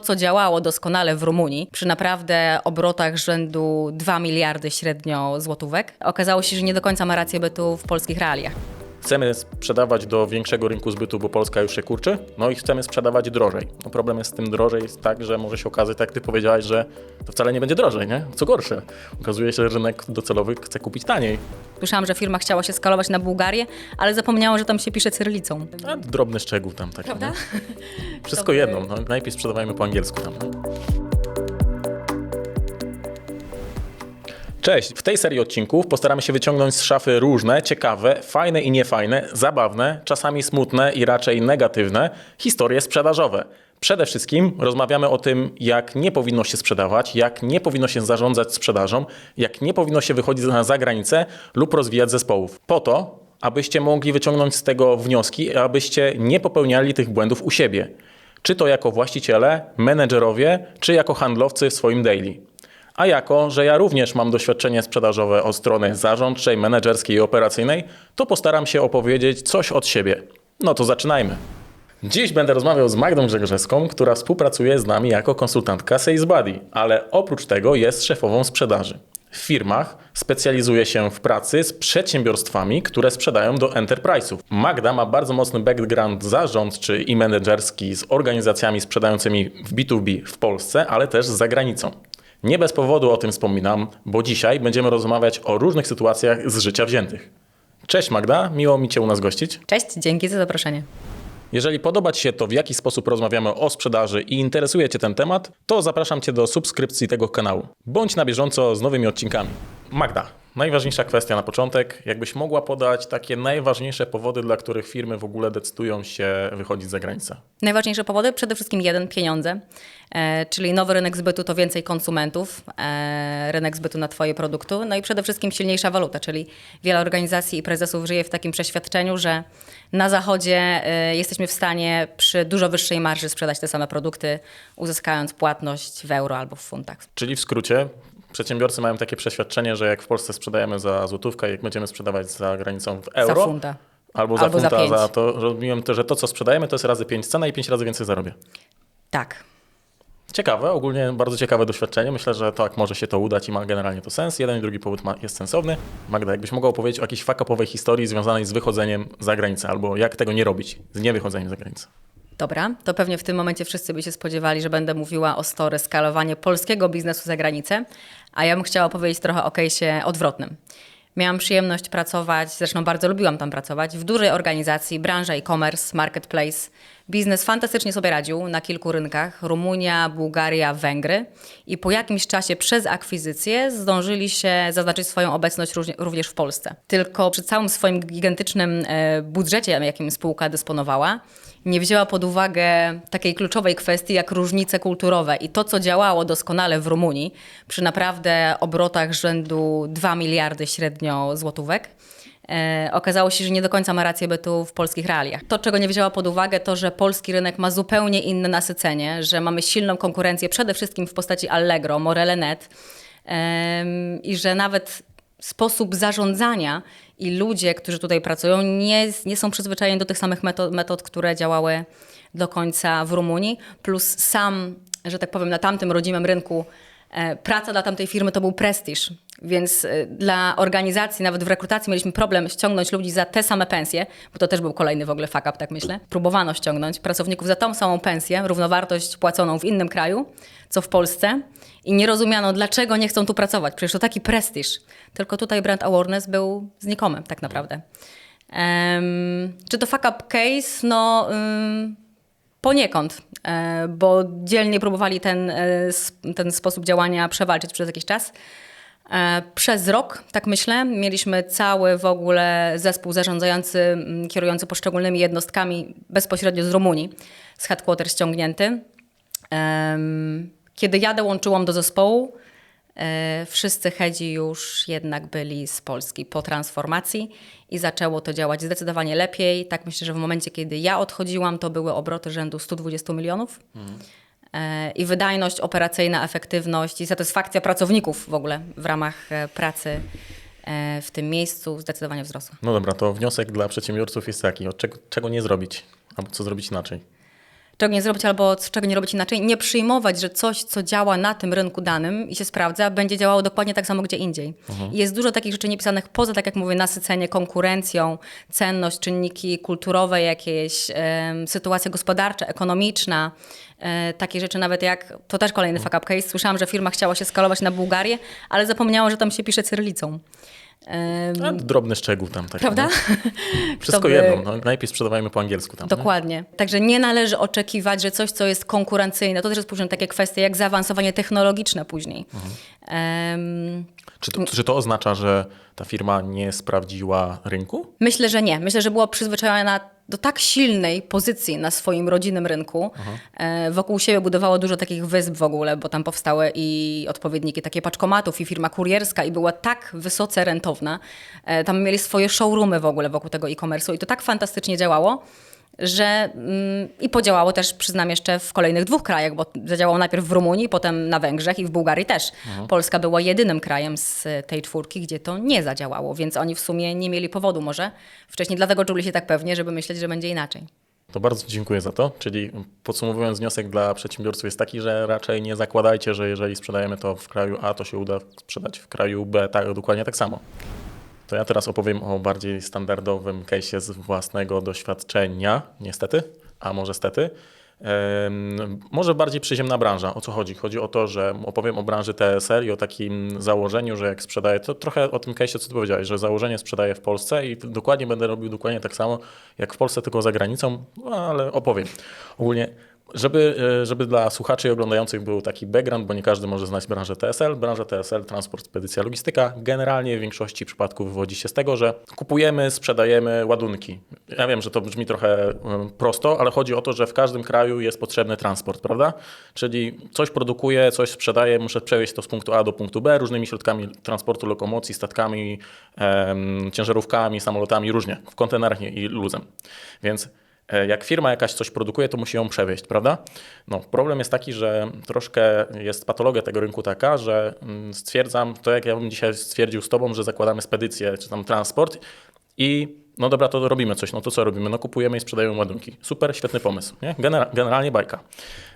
to, co działało doskonale w Rumunii, przy naprawdę obrotach rzędu 2 miliardy średnio złotówek, okazało się, że nie do końca ma rację bytu w polskich realiach. Chcemy sprzedawać do większego rynku zbytu, bo Polska już się kurczy, no i chcemy sprzedawać drożej. No problem jest z tym drożej jest tak, że może się okazać, tak jak ty powiedziałaś, że to wcale nie będzie drożej, nie? Co gorsze, okazuje się, że rynek docelowy chce kupić taniej. Słyszałam, że firma chciała się skalować na Bułgarię, ale zapomniała, że tam się pisze cyrylicą. A drobny szczegół tam taki. Prawda? nie? Wszystko Dobry. jedno, no, najpierw sprzedawajmy po angielsku tam. no. Cześć! W tej serii odcinków postaramy się wyciągnąć z szafy różne, ciekawe, fajne i niefajne, zabawne, czasami smutne i raczej negatywne historie sprzedażowe. Przede wszystkim rozmawiamy o tym, jak nie powinno się sprzedawać, jak nie powinno się zarządzać sprzedażą, jak nie powinno się wychodzić na zagranicę lub rozwijać zespołów. Po to, abyście mogli wyciągnąć z tego wnioski, abyście nie popełniali tych błędów u siebie. Czy to jako właściciele, menedżerowie, czy jako handlowcy w swoim daily. A jako, że ja również mam doświadczenie sprzedażowe od strony zarządczej, menedżerskiej i operacyjnej, to postaram się opowiedzieć coś od siebie. No to zaczynajmy. Dziś będę rozmawiał z Magdą Grzegorzewską, która współpracuje z nami jako konsultantka Sales Buddy, ale oprócz tego jest szefową sprzedaży. W firmach specjalizuje się w pracy z przedsiębiorstwami, które sprzedają do enterprise'ów. Magda ma bardzo mocny background zarządczy i menedżerski z organizacjami sprzedającymi w B2B w Polsce, ale też za granicą. Nie bez powodu o tym wspominam, bo dzisiaj będziemy rozmawiać o różnych sytuacjach z życia wziętych. Cześć Magda, miło mi Cię u nas gościć. Cześć, dzięki za zaproszenie. Jeżeli podoba Ci się to, w jaki sposób rozmawiamy o sprzedaży i interesuje Cię ten temat, to zapraszam Cię do subskrypcji tego kanału. Bądź na bieżąco z nowymi odcinkami. Magda, najważniejsza kwestia na początek. Jakbyś mogła podać takie najważniejsze powody, dla których firmy w ogóle decydują się wychodzić za granicę? Najważniejsze powody, przede wszystkim jeden, pieniądze, e, czyli nowy rynek zbytu to więcej konsumentów, e, rynek zbytu na Twoje produkty, no i przede wszystkim silniejsza waluta, czyli wiele organizacji i prezesów żyje w takim przeświadczeniu, że na zachodzie e, jesteśmy w stanie przy dużo wyższej marży sprzedać te same produkty, uzyskując płatność w euro albo w funtach. Czyli w skrócie, przedsiębiorcy mają takie przeświadczenie, że jak w Polsce sprzedajemy za złotówkę, jak będziemy sprzedawać za granicą w euro, Za funta. albo za Albo za funta, pięć. za to rozumiemy to, że to, co sprzedajemy, to jest razy 5 cena i 5 razy więcej zarobię. Tak. Ciekawe, ogólnie bardzo ciekawe doświadczenie. Myślę, że tak może się to udać i ma generalnie to sens. Jeden i drugi powód ma, jest sensowny. Magda, jakbyś mogła opowiedzieć o jakiejś fakapowej historii związanej z wychodzeniem za granicę, albo jak tego nie robić, z niewychodzeniem za granicę. Dobra, to pewnie w tym momencie wszyscy by się spodziewali, że będę mówiła o story skalowanie polskiego biznesu za granicę, a ja bym chciała powiedzieć trochę o case'ie odwrotnym. Miałam przyjemność pracować, zresztą bardzo lubiłam tam pracować, w dużej organizacji, branża e-commerce, marketplace. Biznes fantastycznie sobie radził na kilku rynkach, Rumunia, Bułgaria, Węgry i po jakimś czasie przez akwizycję zdążyli się zaznaczyć swoją obecność również w Polsce. Tylko przy całym swoim gigantycznym e, budżecie, jakim spółka dysponowała, nie wzięła pod uwagę takiej kluczowej kwestii jak różnice kulturowe i to, co działało doskonale w Rumunii przy naprawdę obrotach rzędu 2 miliardy średnio złotówek. E, okazało się, że nie do końca ma rację bytu w polskich realiach. To, czego nie wzięła pod uwagę, to, że polski rynek ma zupełnie inne nasycenie, że mamy silną konkurencję przede wszystkim w postaci Allegro, Morelenet i że nawet sposób zarządzania i ludzie, którzy tutaj pracują, nie, nie są przyzwyczajeni do tych samych metod, metod, które działały do końca w Rumunii, plus sam, że tak powiem, na tamtym rodzimym rynku praca dla tamtej firmy to był prestiż. Więc e, dla organizacji, nawet w rekrutacji mieliśmy problem ściągnąć ludzi za te same pensje, bo to też był kolejny w ogóle fuck up, tak myślę. Próbowano ściągnąć pracowników za tą samą pensję, równowartość płaconą w innym kraju, co w Polsce i nie rozumiano, dlaczego nie chcą tu pracować. Przecież to taki prestiż. Tylko tutaj brand awareness był znikomy tak naprawdę. Em, czy to fuck up case? No ym, poniekąd, e, bo dzielnie próbowali ten, e, ten sposób działania przewalczyć przez jakiś czas. E, Przez rok, tak myślę, mieliśmy cały w ogóle zespół zarządzający, mm, kierujący poszczególnymi jednostkami bezpośrednio z Rumunii, z headquarters ściągnięty. Kiedy ja dołączyłam do zespołu, wszyscy hedzi już jednak byli z Polski po transformacji i zaczęło to działać zdecydowanie lepiej. Tak myślę, że w momencie, kiedy ja odchodziłam, to były obroty rzędu 120 milionów. E, I wydajność operacyjna, efektywność i satysfakcja pracowników w ogóle w ramach e, pracy e, w tym miejscu zdecydowanie wzrosła. No dobra, to wniosek dla przedsiębiorców jest taki, od czego, czego nie zrobić, albo co zrobić inaczej. Czego nie zrobić albo z czego nie robić inaczej. Nie przyjmować, że coś, co działa na tym rynku danym i się sprawdza, będzie działało dokładnie tak samo gdzie indziej. I jest dużo takich rzeczy niepisanych poza, tak jak mówię, nasycenie konkurencją, cenność, czynniki kulturowe jakieś, em, sytuacja gospodarcza, ekonomiczna, e, takie rzeczy nawet jak, to też kolejny fuck up case, słyszałam, że firma chciała się skalować na Bułgarię, ale zapomniała, że tam się pisze cyrylicą. A, drobny szczegół tam taki. Prawda? No. Wszystko by- jedno. No, najpierw sprzedawajmy po angielsku tam. nie? Dokładnie. Także nie należy oczekiwać, że coś, co jest konkurencyjne, to też jest później takie kwestie jak zaawansowanie technologiczne później. Em, Czy to, czy to oznacza, że ta firma nie sprawdziła rynku? myślę, że nie. Myślę, że była przyzwyczajona do tak silnej pozycji na swoim rodzinnym rynku. E, wokół siebie budowało dużo takich wysp w ogóle, bo tam powstały i odpowiedniki takie paczkomatów i firma kurierska i była tak wysoce rentowna. E, tam mieli swoje showroomy w ogóle wokół tego e-commerce'u i to tak fantastycznie działało, że mm, i podziałało też, przyznam, jeszcze w kolejnych dwóch krajach, bo zadziałało najpierw w Rumunii, potem na Węgrzech i w Bułgarii też. Polska była jedynym krajem z tej czwórki, gdzie to nie zadziałało, więc oni w sumie nie mieli powodu może wcześniej, dlatego czuli się tak pewnie, żeby myśleć, że będzie inaczej. To bardzo dziękuję za to. Czyli podsumowując, wniosek dla przedsiębiorców jest taki, że raczej nie zakładajcie, że jeżeli sprzedajemy to w kraju A, to się uda sprzedać w kraju B tak, dokładnie tak samo. To ja teraz opowiem o bardziej standardowym case'ie z własnego doświadczenia, niestety, a może stety. Może bardziej przyziemna branża. O co chodzi? Chodzi o to, że opowiem o branży TSR i o takim założeniu, że jak sprzedaję, to trochę o tym case'ie, co ty powiedziałeś, że założenie sprzedaję w Polsce i dokładnie będę robił dokładnie tak samo jak w Polsce, tylko za granicą, no, ale opowiem. Ogólnie żeby, e, żeby dla słuchaczy i oglądających był taki background, bo nie każdy może znać branżę TSL. Branża TSL, transport, spedycja, logistyka, generalnie w większości przypadków wywodzi się z tego, że kupujemy, sprzedajemy ładunki. Ja wiem, że to brzmi trochę prosto, ale chodzi o to, że w każdym kraju jest potrzebny transport, prawda? Czyli coś produkuję, coś sprzedaję, muszę przewieźć to z punktu A do punktu B różnymi środkami transportu, lokomocji, statkami, ciężarówkami, samolotami, różnie, w kontenerach i luzem. Więc Jak firma jakaś coś produkuje, to musi ją przewieźć, prawda? No, problem jest taki, że troszkę jest patologia tego rynku taka, że mm, stwierdzam, to jak ja bym dzisiaj stwierdził z tobą, że zakładamy spedycję czy tam transport i no dobra, to robimy coś. No to co robimy? No kupujemy i sprzedajemy ładunki. Super, świetny pomysł. Nie? Genera- generalnie bajka.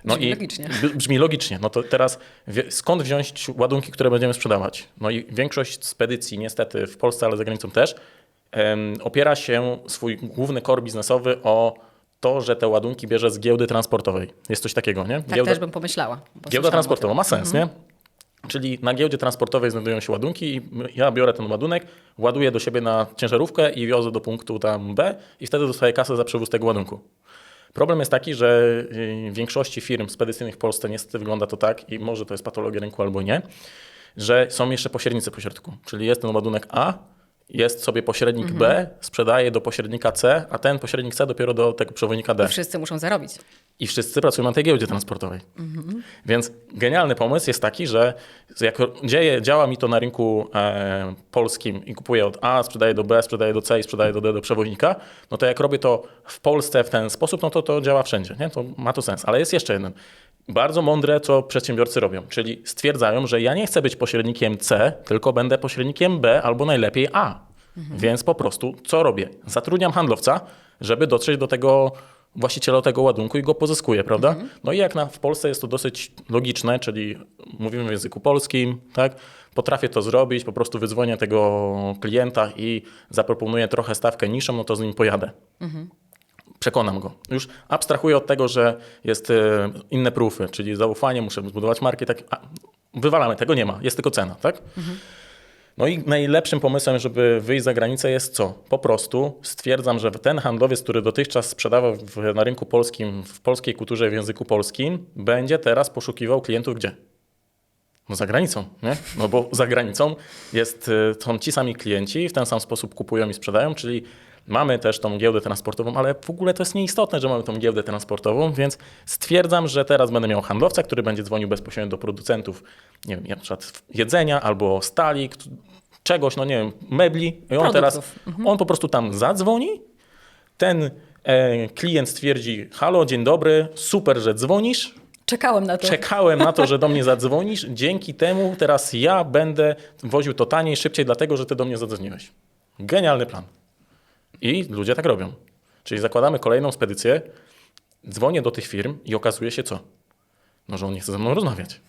No Brzmi i logicznie. brzmi logicznie. No to teraz skąd wziąć ładunki, które będziemy sprzedawać? No i większość spedycji niestety w Polsce, ale za granicą też opiera się swój główny core biznesowy o to, że te ładunki bierze z giełdy transportowej. Jest coś takiego, nie? Tak też bym pomyślała. Giełda transportowa ma sens, nie? Czyli na giełdzie transportowej znajdują się ładunki i ja biorę ten ładunek, ładuję do siebie na ciężarówkę i wiozę do punktu tam B i wtedy dostaję kasę za przewóz tego ładunku. Problem jest taki, że y, w większości firm spedycyjnych w Polsce niestety wygląda to tak i może to jest patologia rynku albo nie, że są jeszcze pośrednicy po środku. Czyli jest ten ładunek A, jest sobie pośrednik B, sprzedaje do pośrednika C, a ten pośrednik C dopiero do tego przewodnika D. I wszyscy muszą zarobić. I wszyscy pracują na tej giełdzie transportowej. Więc genialny pomysł jest taki, że jak dzieje, działa mi to na rynku e, polskim i kupuję od A, sprzedaję do B, sprzedaję do C i sprzedaję do D do przewoźnika, no to jak robię to w Polsce w ten sposób, no to to działa wszędzie. Nie? To ma to sens. Ale jest jeszcze jeden. Bardzo mądre, co przedsiębiorcy robią, czyli stwierdzają, że ja nie chcę być pośrednikiem C, tylko będę pośrednikiem B albo najlepiej A. Więc po prostu co robię? Zatrudniam handlowca, żeby dotrzeć do tego właściciela tego ładunku i go pozyskuję, prawda? No i jak na, w Polsce jest to dosyć logiczne, czyli mówimy w języku polskim, tak? Potrafię to zrobić, po prostu wydzwonię tego klienta i zaproponuję trochę stawkę niższą, no to z nim pojadę. Przekonam go. Już abstrahuję od tego, że jest e, inne proofy, czyli zaufanie, muszę zbudować marki, tak, a, wywalamy, tego nie ma, jest tylko cena, tak? No i najlepszym pomysłem, żeby wyjść za granicę jest co? Po prostu stwierdzam, że ten handlowiec, który dotychczas sprzedawał w, na rynku polskim, w polskiej kulturze, w języku polskim, będzie teraz poszukiwał klientów gdzie? No za granicą, nie? No bo za granicą jest, y, są ci sami klienci, w ten sam sposób kupują i sprzedają, czyli mamy też tą giełdę transportową, ale w ogóle to jest nieistotne, że mamy tą giełdę transportową, więc stwierdzam, że teraz będę miał handlowca, który będzie dzwonił bezpośrednio do producentów, nie wiem, na przykład jedzenia albo stali, czegoś, no nie wiem, mebli i on teraz, Produktów. on po prostu tam zadzwoni, ten e, klient stwierdzi, halo, dzień dobry, super, że dzwonisz, Czekałem na to. Czekałem na to, że do mnie zadzwonisz. Dzięki temu teraz ja będę woził to taniej, szybciej, dlatego że ty do mnie zadzwoniłeś. Genialny plan. I ludzie tak robią. Czyli zakładamy kolejną spedycję Dzwonię do tych firm i okazuje się co? No, że on nie chce ze mną rozmawiać.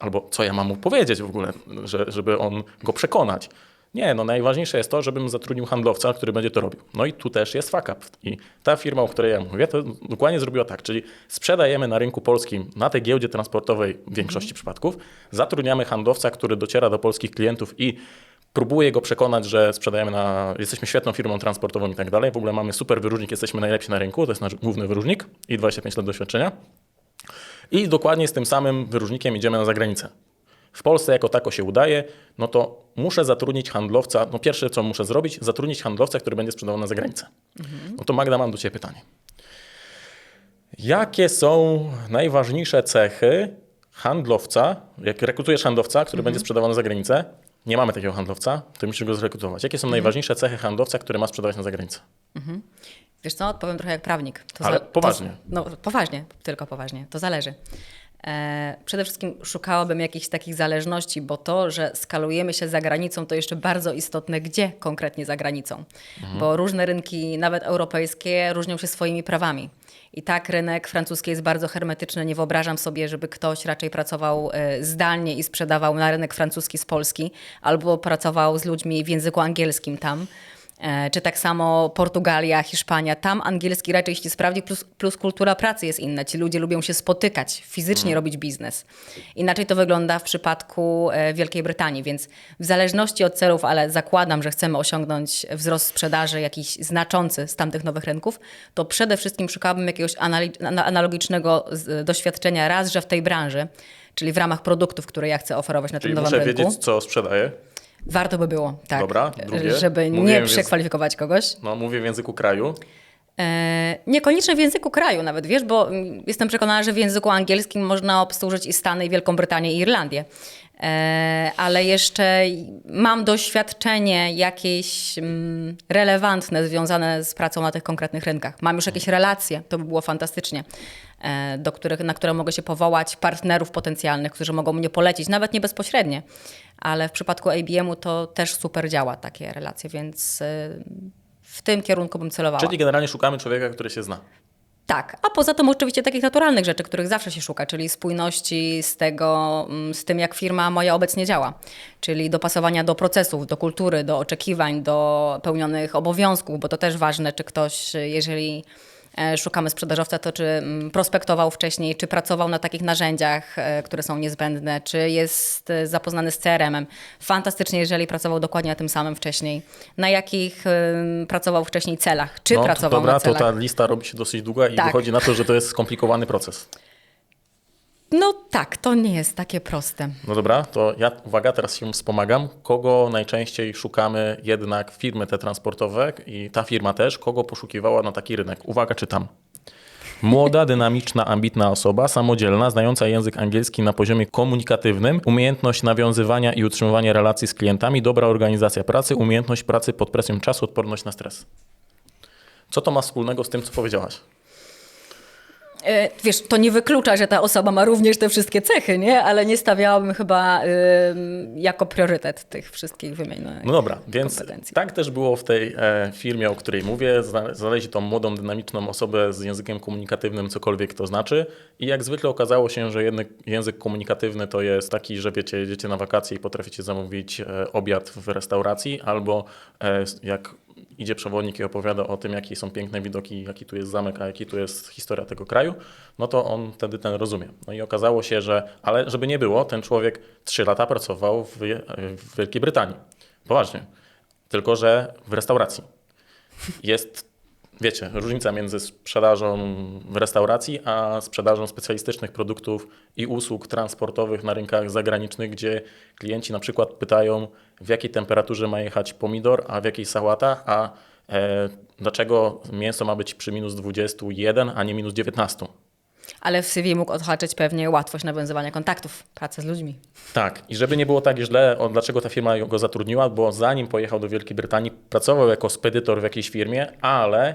Albo co ja mam mu powiedzieć w ogóle, że, żeby on go przekonać. Nie, no najważniejsze jest to, żebym zatrudnił handlowca, który będzie to robił. No i tu też jest fuck up. I ta firma, o której ja mówię, to dokładnie zrobiła tak, czyli sprzedajemy na rynku polskim, na tej giełdzie transportowej w większości przypadków, zatrudniamy handlowca, który dociera do polskich klientów i próbuje go przekonać, że sprzedajemy na, jesteśmy świetną firmą transportową i tak dalej. W ogóle mamy super wyróżnik, jesteśmy najlepsi na rynku, to jest nasz główny wyróżnik i 25 lat doświadczenia. I dokładnie z tym samym wyróżnikiem idziemy na zagranicę. W Polsce jako tako się udaje, no to muszę zatrudnić handlowca. No pierwsze, co muszę zrobić, zatrudnić handlowca, który będzie sprzedawał na zagranicę. No to Magda, mam do Ciebie pytanie. Jakie są najważniejsze cechy handlowca, jak rekrutujesz handlowca, który będzie sprzedawał na zagranicę, nie mamy takiego handlowca, to musisz go zrekrutować. Jakie są najważniejsze cechy handlowca, który ma sprzedawać na zagranicę? Wiesz co, odpowiem trochę jak prawnik. To Ale za- poważnie. To, no poważnie, tylko poważnie. To zależy. E, przede wszystkim szukałabym jakichś takich zależności, bo to, że skalujemy się za granicą, to jeszcze bardzo istotne, gdzie konkretnie za granicą. Bo różne rynki, nawet europejskie, różnią się swoimi prawami. I tak rynek francuski jest bardzo hermetyczny. Nie wyobrażam sobie, żeby ktoś raczej pracował e, zdalnie i sprzedawał na rynek francuski z Polski, albo pracował z ludźmi w języku angielskim tam. E, Czy tak samo Portugalia, Hiszpania, tam angielski raczej się sprawdzi, plus, plus kultura pracy jest inna. Ci ludzie lubią się spotykać, fizycznie robić biznes. Inaczej to wygląda w przypadku e, Wielkiej Brytanii, więc w zależności od celów, ale zakładam, że chcemy osiągnąć wzrost sprzedaży jakiś znaczący z tamtych nowych rynków, to przede wszystkim szukałabym jakiegoś analogicznego doświadczenia raz, że w tej branży, czyli w ramach produktów, które ja chcę oferować na Czyli tym nowym muszę rynku. wiedzieć, co sprzedaję. Warto by było, tak. Dobra, drugie. Żeby nie Mówiłem, więc- przekwalifikować kogoś. No, mówię w języku kraju. E, niekoniecznie w języku kraju nawet, wiesz, bo mm, jestem przekonana, że w języku angielskim można obsłużyć i Stany, i Wielką Brytanię, i Irlandię. E, ale jeszcze mam doświadczenie jakieś mm, relevantne związane z pracą na tych konkretnych rynkach. Mam już jakieś relacje, to by było fantastycznie, e, do których, na które mogę się powołać, partnerów potencjalnych, którzy mogą mnie polecić, nawet nie bezpośrednie. Ale w przypadku ABM-u to też super działa takie relacje, więc e, w tym kierunku bym celowała. Czyli generalnie szukamy człowieka, który się zna. Tak, a poza tym oczywiście takich naturalnych rzeczy, których zawsze się szuka, czyli spójności z tego, mm, z tym jak firma moja obecnie działa, czyli dopasowania do procesów, do kultury, do oczekiwań, do pełnionych obowiązków, bo to też ważne, czy ktoś, jeżeli szukamy sprzedażowca, to czy mm, prospektował wcześniej, czy pracował na takich narzędziach, e, które są niezbędne, czy jest e, zapoznany z CRM-em. Fantastycznie, jeżeli pracował dokładnie na tym samym wcześniej. Na jakich pracował wcześniej celach, czy no, to pracował dobra, na celach. to ta lista robi się dosyć długa i Tak. wychodzi na to, że to jest skomplikowany proces. No tak, to nie jest takie proste. No dobra, to ja, uwaga, teraz się wspomagam. Kogo najczęściej szukamy jednak firmy te transportowe i ta firma też, kogo poszukiwała na taki rynek? Uwaga, czytam. Młoda, dynamiczna, ambitna osoba, samodzielna, znająca język angielski na poziomie komunikatywnym, umiejętność nawiązywania i utrzymywania relacji z klientami, dobra organizacja pracy, umiejętność pracy pod presją czasu, odporność na stres. Co to ma wspólnego z tym, co powiedziałaś? E, Wiesz, to nie wyklucza, że ta osoba ma również te wszystkie cechy, nie? Ale nie stawiałabym chyba ym, jako priorytet tych wszystkich wymienionych No dobra, więc tak też było w tej e, firmie, o której mówię. Zna- Znaleźli tą młodą, dynamiczną osobę z językiem komunikatywnym, cokolwiek to znaczy. I jak zwykle okazało się, że jednak język komunikatywny to jest taki, że wiecie, jedziecie na wakacje i potraficie zamówić e, obiad w restauracji, albo e, jak idzie przewodnik i opowiada o tym, jakie są piękne widoki, jaki tu jest zamek, a jaki tu jest historia tego kraju, no to on wtedy ten rozumie. No i okazało się, że, ale żeby nie było, ten człowiek trzy lata pracował w, w Wielkiej Brytanii. Poważnie. Tylko, że w restauracji. Jest, wiecie, różnica między sprzedażą w restauracji, a sprzedażą specjalistycznych produktów i usług transportowych na rynkach zagranicznych, gdzie klienci na przykład pytają, w jakiej temperaturze ma jechać pomidor, a w jakiej sałata, a e, dlaczego mięso ma być przy minus 21, a nie minus 19. Ale w CV mógł odhaczyć pewnie łatwość nawiązywania kontaktów, pracę z ludźmi. Tak, i żeby nie było tak źle, o, dlaczego ta firma go zatrudniła, bo zanim pojechał do Wielkiej Brytanii, pracował jako spedytor w jakiejś firmie, ale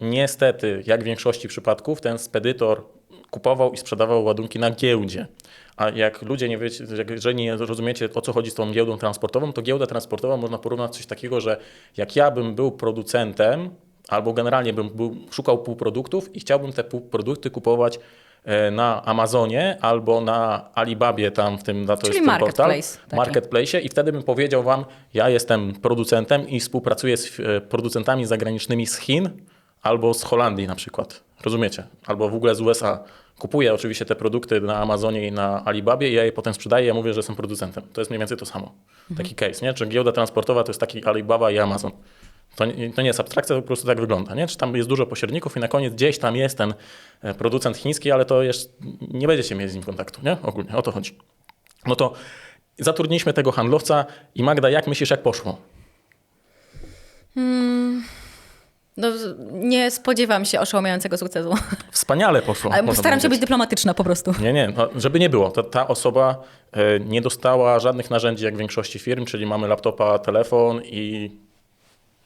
niestety, jak w większości przypadków, ten spedytor kupował i sprzedawał ładunki na giełdzie. A jak ludzie nie wiecie, jeżeli nie rozumiecie o co chodzi z tą giełdą transportową, to giełdę transportową można porównać coś takiego, że jak ja bym był producentem albo generalnie bym był, szukał półproduktów i chciałbym te półprodukty kupować e, na Amazonie albo na Alibabie, tam w tym, na to Czyli jest ten portal, marketplace taki. marketplace i wtedy bym powiedział wam, ja jestem producentem i współpracuję z e, producentami zagranicznymi z Chin albo z Holandii na przykład. Rozumiecie? Albo w ogóle z USA. Kupuję oczywiście te produkty na Amazonie i na Alibabie i ja je potem sprzedaję, ja mówię, że jestem producentem. To jest mniej więcej to samo. Taki case, nie? Czy giełda transportowa to jest taki Alibaba i Amazon. To nie, to nie jest abstrakcja, to po prostu tak wygląda. Nie? Czy tam jest dużo pośredników i na koniec gdzieś tam jest ten e, producent chiński, ale to jest, nie będziecie mieć z nim kontaktu, nie? Ogólnie o to chodzi. No to zatrudniliśmy tego handlowca i Magda, jak myślisz, jak poszło? No, nie spodziewam się oszałamiającego sukcesu. Wspaniale poszło. Ale można postaram się być powiedzieć. dyplomatyczna po prostu. Nie, nie, no, żeby nie było. Ta, ta osoba e, nie dostała żadnych narzędzi jak w większości firm, czyli mamy laptopa, telefon i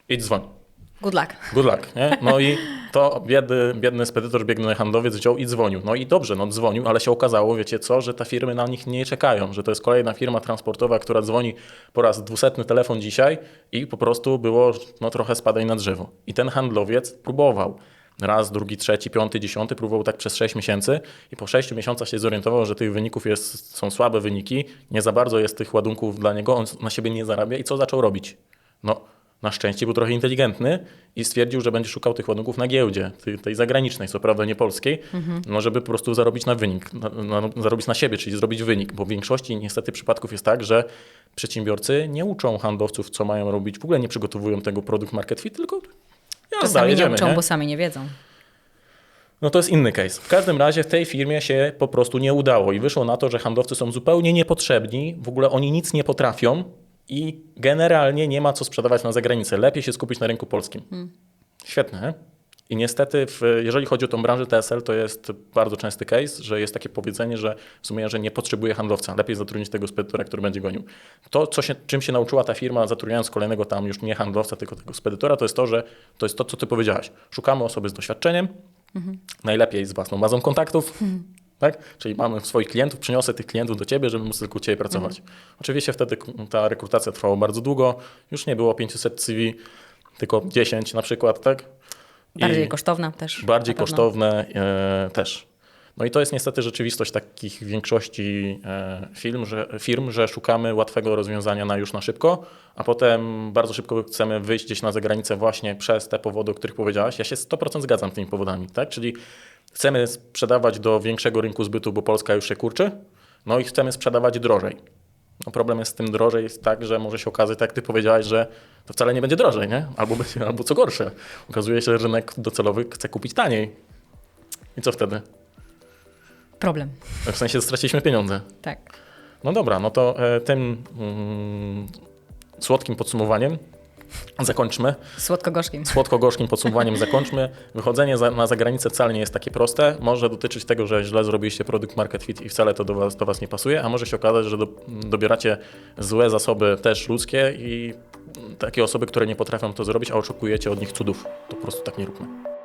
idź dzwoń. Good luck. Good luck, nie? No i to biedny, biedny spedytor, biedny handlowiec wziął i dzwonił. No i dobrze, no dzwonił, ale się okazało, wiecie co, że te firmy na nich nie czekają, że to jest kolejna firma transportowa, która dzwoni po raz dwusetny telefon dzisiaj i po prostu było no, trochę spadaj na drzewo. I ten handlowiec próbował. Raz, drugi, trzeci, piąty, dziesiąty, próbował tak przez 6 miesięcy i po 6 miesiącach się zorientował, że tych wyników jest, są słabe wyniki, nie za bardzo jest tych ładunków dla niego, on na siebie nie zarabia i co zaczął robić? No, na szczęście był trochę inteligentny i stwierdził, że będzie szukał tych ładunków na giełdzie, tej, tej zagranicznej, co prawda nie polskiej, no żeby po prostu zarobić na wynik, na, na, zarobić na siebie, czyli zrobić wynik, bo w większości niestety przypadków jest tak, że przedsiębiorcy nie uczą handlowców, co mają robić, w ogóle nie przygotowują tego produkt market fit, tylko jazda, Czasami nie jedziemy, uczą, nie? bo sami nie wiedzą. No to jest inny case. W każdym razie w tej firmie się po prostu nie udało i wyszło na to, że handlowcy są zupełnie niepotrzebni, w ogóle oni nic nie potrafią i generalnie nie ma co sprzedawać na zagranicę. Lepiej się skupić na rynku polskim. Świetne. nie? I niestety, w, jeżeli chodzi o tą branżę TSL, to jest bardzo częsty case, że jest takie powiedzenie, że w sumie, że nie potrzebuje handlowca. Lepiej zatrudnić tego spedytora, który będzie gonił. To, co się, czym się nauczyła ta firma, zatrudniając kolejnego tam już nie handlowca, tylko tego spedytora, to jest to, że to jest to, co ty powiedziałaś. Szukamy osoby z doświadczeniem, najlepiej z własną bazą kontaktów. Tak? Czyli mamy swoich klientów, przyniosę tych klientów do ciebie, żeby móc tylko u ciebie pracować. Oczywiście wtedy ta rekrutacja trwała bardzo długo, już nie było 500 CV, tylko 10 na przykład, tak? I Bardziej kosztowna też. bardziej kosztowne e, też. No i to jest niestety rzeczywistość takich większości e, firm że, firm, że szukamy łatwego rozwiązania na już na szybko, a potem bardzo szybko chcemy wyjść gdzieś na zagranicę właśnie przez te powody, o których powiedziałaś. Ja się 100% zgadzam z tymi powodami, tak? Czyli chcemy sprzedawać do większego rynku zbytu, bo Polska już się kurczy, no i chcemy sprzedawać drożej. No problem jest z tym drożej jest tak, że może się okazać, tak jak ty powiedziałaś, że to wcale nie będzie drożej, nie? Albo, będzie, albo co gorsze. Okazuje się, że rynek docelowy chce kupić taniej. I co wtedy? Problem. W sensie straciliśmy pieniądze. Tak. No dobra, no to e, tym mm, słodkim podsumowaniem zakończmy. Słodko-gorzkim. Słodko-gorzkim podsumowaniem zakończmy. Wychodzenie za, na zagranicę wcale nie jest takie proste. Może dotyczyć tego, że źle zrobiliście produkt market fit i wcale to do was, do was nie pasuje, a może się okazać, że do, dobieracie złe zasoby też ludzkie i takie osoby, które nie potrafią to zrobić, a oczekujecie od nich cudów. To po prostu tak nie róbmy.